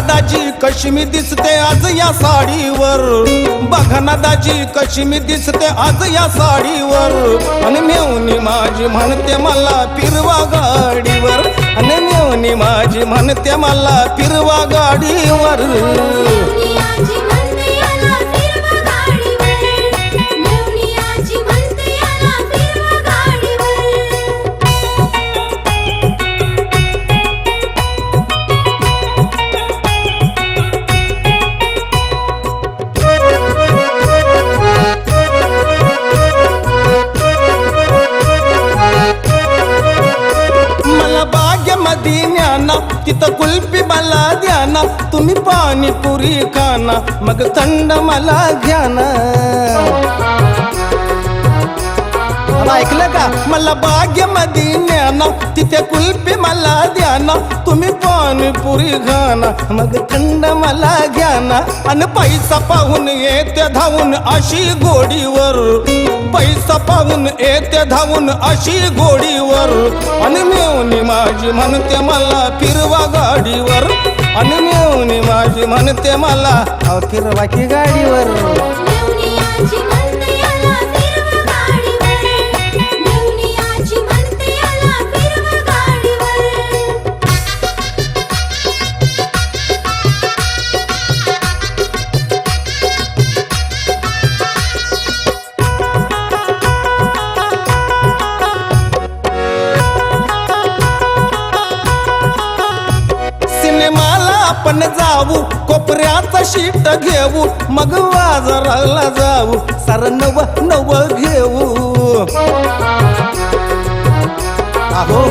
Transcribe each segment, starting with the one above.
दाजी कशी मी दिसते आज या साडीवर? बघा दाजी कशी मी दिसते आज या साडीवर? आणि मेवनी माझी म्हणते मला फिरवा गाडीवर. आणि मेवनी माझी म्हणते मला फिरवा गाडीवर. तिथं कुल्फी मला द्या ना. तुम्ही पाणीपुरी खाना मग थंड मला घ्या ना. ऐकलं का? मला बागेमध्ये न्याना तिथे कुल्फी मला तुम्ही पाणीपुरी घाना. मग थंड मला घ्याना. आणि पैसा पाहून येते धावून अशी गोडीवर. पैसा पाहून येते धावून अशी गोडीवर. आणि मेवणी माझी म्हणते मला फिरवा गाडीवर. आणि मेवणी माझी म्हणते मला फिरवा की गाडीवर. सिनेमाला आपण जाऊ कोपऱ्याचा शीट घेऊ मग बाजाराला जाऊ सर नव नव घेऊ. अहो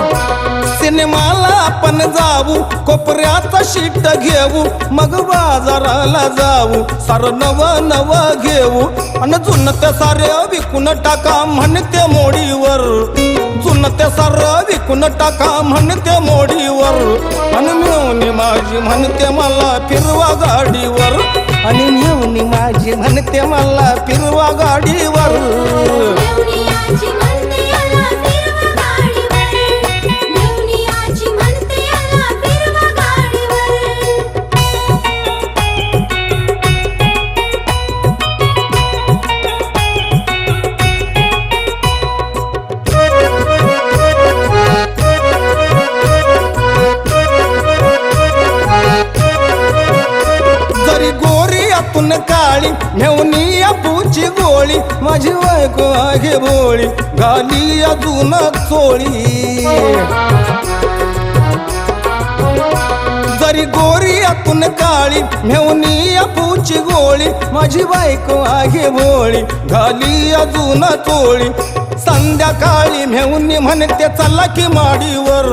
सिनेमाला आपण जाऊ कोपऱ्याचा शीट घेऊ मग बाजाराला जाऊ सर नव नव घेऊ. आणि जुनं ते सारे विकून टाका म्हणते मोडीवर. जुनं ते सार टाकून टाका म्हणते मोडीवर. आणि मिळवणी माझी म्हणते मला फिरवा गाडीवर. आणि मिळवणी माझी म्हणते मला फिरवा गाडीवर. मेवनी या पूची गोळी माझी बायको आहे बोळी घाली अजून चोळी. जरी गोरी आतून काळी मेवनी अपूची गोळी माझी बायको आहे भोळी घाली अजून चोळी. संध्याकाळी मेवनी म्हणते चला की माडीवर.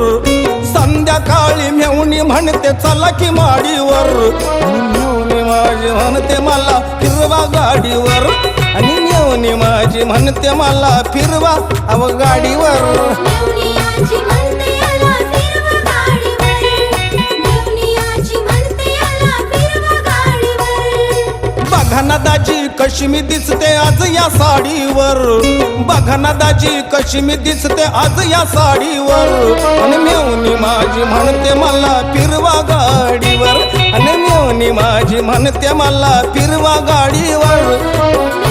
संध्याकाळी मेवनी म्हणते चला की माडीवर. माझी म्हणते मला फिरवा गाडीवर. आणि मेवणी माझी म्हणते मला फिरवा अव गाडीवर. बघा ना दाजी कशी मी दिसते आज या साडीवर. बघा ना दाजी कशी मी दिसते आज या साडीवर. आणि मेवणी माझी म्हणते मला फिरवा गाडीवर. म्हणते मला फिरवा गाडीवर.